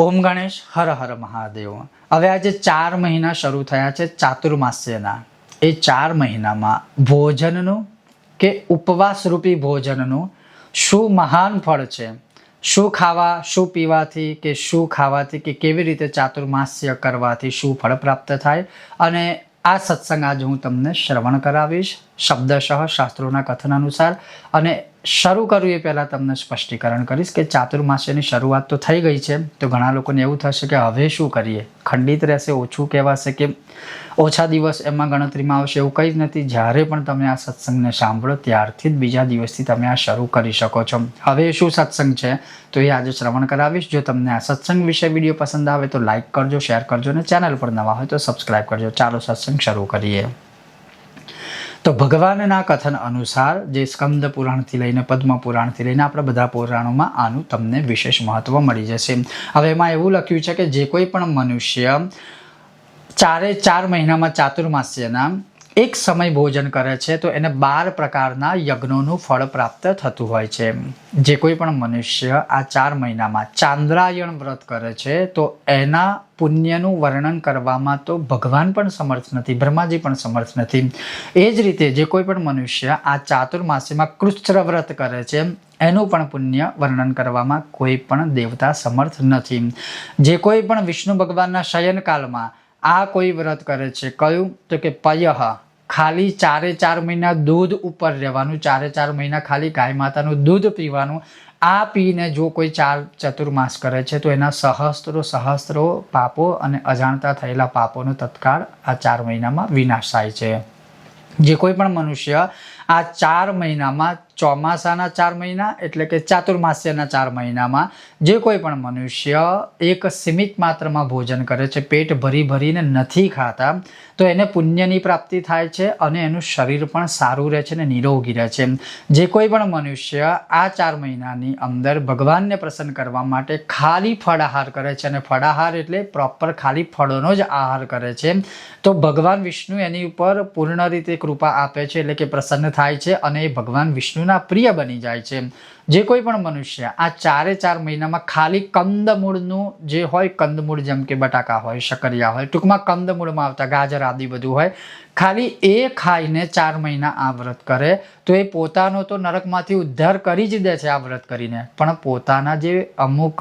ઓમ ગણેશ, હર હર મહાદેવ. હવે આજે ચાર મહિના શરૂ થયા છે ચાતુર્માસ્યના. એ ચાર મહિનામાં ભોજનનું કે ઉપવાસરૂપી ભોજનનું શું મહાન ફળ છે? શું ખાવા, શું પીવાથી કે શું ખાવાથી કે કેવી રીતે ચાતુર્માસ્ય કરવાથી શું ફળ પ્રાપ્ત થાય? અને આ સત્સંગ આજે હું તમને શ્રવણ કરાવીશ. શબ્દશઃ શાસ્ત્રોના કથન અનુસાર અને શરૂ કરવું એ પહેલાં તમને સ્પષ્ટીકરણ કરીશ કે ચાતુર્માસ્યની શરૂઆત તો થઈ ગઈ છે. તો ઘણા લોકોને એવું થશે કે હવે શું કરીએ? ખંડિત રહેશે, ઓછું કહેવાશે કે ઓછા દિવસ એમાં ગણતરીમાં આવશે એવું કંઈ જ નથી. જ્યારે પણ તમે આ સત્સંગને સાંભળો, ત્યારથી જ બીજા દિવસથી તમે આ શરૂ કરી શકો છો. હવે શું સત્સંગ છે? તો એ આજે શ્રવણ કરાવીશ. જો તમને આ સત્સંગ વિશે વીડિયો પસંદ આવે તો લાઇક કરજો, શેર કરજો અને ચેનલ પર નવા હોય તો સબસ્ક્રાઈબ કરજો. ચાલો સત્સંગ શરૂ કરીએ. તો ભગવાનના કથન અનુસાર જે સ્કંદ પુરાણથી લઈને પદ્મ પુરાણથી લઈને આપણા બધા પુરાણોમાં આનું તમને વિશેષ મહત્વ મળી જશે. હવે એમાં એવું લખ્યું છે કે જે કોઈ પણ મનુષ્ય ચારે ચાર મહિનામાં ચાતુર્માસ્યના એક સમય ભોજન કરે છે, તો એને બાર પ્રકારના યજ્ઞોનું ફળ પ્રાપ્ત થતું હોય છે. જે કોઈ પણ મનુષ્ય આ ચાર મહિનામાં ચાંદ્રાયણ વ્રત કરે છે, તો એના પુણ્યનું વર્ણન કરવામાં તો ભગવાન પણ સમર્થ નથી, બ્રહ્માજી પણ સમર્થ નથી. એ જ રીતે જે કોઈ પણ મનુષ્ય આ ચાતુર્માસીમાં કૃષ્ણ વ્રત કરે છે, એનું પણ પુણ્ય વર્ણન કરવામાં કોઈ પણ દેવતા સમર્થ નથી. જે કોઈ પણ વિષ્ણુ ભગવાનના શયનકાળમાં આ કોઈ વ્રત કરે છે? કયું? તો કે પયહ. ખાલી ચારે ચાર મહિના દૂધ ઉપર રહેવાનું, ચારે ચાર મહિના ખાલી ગાય માતાનું દૂધ પીવાનું. આ પીને જો કોઈ ચાર ચતુર્માસ કરે છે, તો એના સહસ્ત્રો સહસ્ત્રો પાપો અને અજાણતા થયેલા પાપોનો તત્કાળ આ ચાર મહિનામાં વિનાશ થાય છે. જે કોઈ પણ મનુષ્ય આ ચાર મહિનામાં, ચોમાસાના ચાર મહિના એટલે કે ચાતુર્માસ્યના ચાર મહિનામાં જે કોઈ પણ મનુષ્ય એક સીમિત માત્રામાં ભોજન કરે છે, પેટ ભરી ભરીને નથી ખાતા, તો એને પુણ્યની પ્રાપ્તિ થાય છે અને એનું શરીર પણ સારું રહે છે અને નિરોગી રહે છે. જે કોઈ પણ મનુષ્ય આ ચાર મહિનાની અંદર ભગવાનને પ્રસન્ન કરવા માટે ખાલી ફળાહાર કરે છે અને ફળાહાર એટલે પ્રોપર ખાલી ફળોનો જ આહાર કરે છે, તો ભગવાન વિષ્ણુ એની ઉપર પૂર્ણ રીતે કૃપા આપે છે એટલે કે પ્રસન્ન થાય છે અને એ ભગવાન વિષ્ણુના પ્રિય બની જાય છે. જે કોઈ પણ મનુષ્ય આ ચારે ચાર મહિનામાં ખાલી કંદમૂળનું જે હોય, કંદમૂળ જેમ કે બટાકા હોય શકરિયા હોય, ટૂંકમાં કંદમૂળમાં આવતા ગાજર આદિ બધું હોય, ખાલી એ ખાઈને ચાર મહિના આ વ્રત કરે તો એ પોતાનો તો નરકમાંથી ઉદ્ધાર કરી જ દે છે આ વ્રત કરીને. પણ પોતાના જે અમુક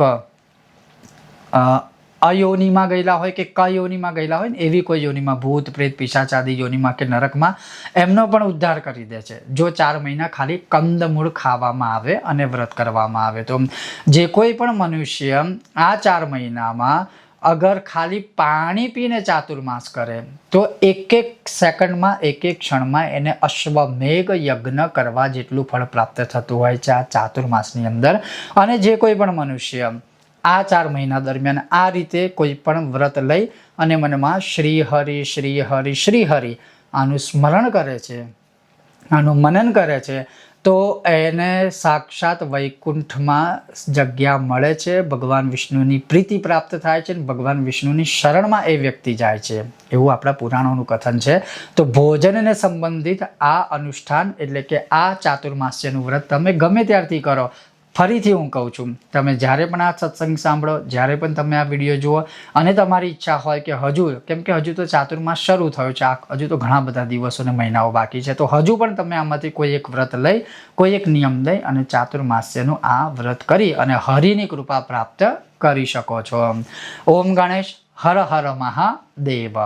અયોનિમાં ગયેલા હોય કે કયોનિમાં ગયેલા હોય ને એવી કોઈ યોનિમાં, ભૂત, પ્રેત પિશાચ યોનિમાં કે નરકમાં, એમનો પણ ઉદ્ધાર કરી દે છે. જો ચાર મહિના ખાલી કંદમૂળ ખાવામાં આવે અને વ્રત કરવામાં આવે, તો જે કોઈ પણ મનુષ્ય આ ચાર મહિનામાં અગર ખાલી પાણી પીને ચાતુર્માસ કરે, તો એક એક સેકન્ડમાં, એક એક ક્ષણમાં એને અશ્વમેઘ યજ્ઞ કરવા જેટલું ફળ પ્રાપ્ત થતું હોય છે આ ચાતુર્માસની અંદર. અને જે કોઈ પણ મનુષ્ય આ ચાર મહિના દરમિયાન આ રીતે કોઈ પણ વ્રત લઈ અને મનમાં શ્રી હરિ શ્રી હરિ શ્રી હરિ આનું સ્મરણ કરે છે, આનું મનન કરે છે, તો એને સાક્ષાત વૈકુંઠમાં જગ્યા મળે છે. ભગવાન વિષ્ણુની પ્રીતિ પ્રાપ્ત થાય છે અને ભગવાન વિષ્ણુની શરણમાં એ વ્યક્તિ જાય છે. એવું આપણા પુરાણોનું કથન છે. તો ભોજનને સંબંધિત આ અનુષ્ઠાન એટલે કે આ ચાતુર્માસ્યનું વ્રત તમે ગમે ત્યારથી કરો. ફરીથી હું કહું છું, તમે જ્યારે પણ આ સત્સંગ સાંભળો, જ્યારે પણ તમે આ વીડિયો જુઓ, અને તમારી ઈચ્છા હોય કે હજુ, કેમ કે હજુ તો ચાતુર્માસ શરૂ થયો છે હજુ તો ઘણા બધા દિવસો અને મહિનાઓ બાકી છે, તો હજુ પણ તમે આમાંથી કોઈ એક વ્રત લઈ, કોઈ એક નિયમ લઈ અને ચાતુર્માસ્યનું આ વ્રત કરી અને હરિની કૃપા પ્રાપ્ત કરી શકો છો. ઓમ ગણેશ, હર હર મહાદેવ.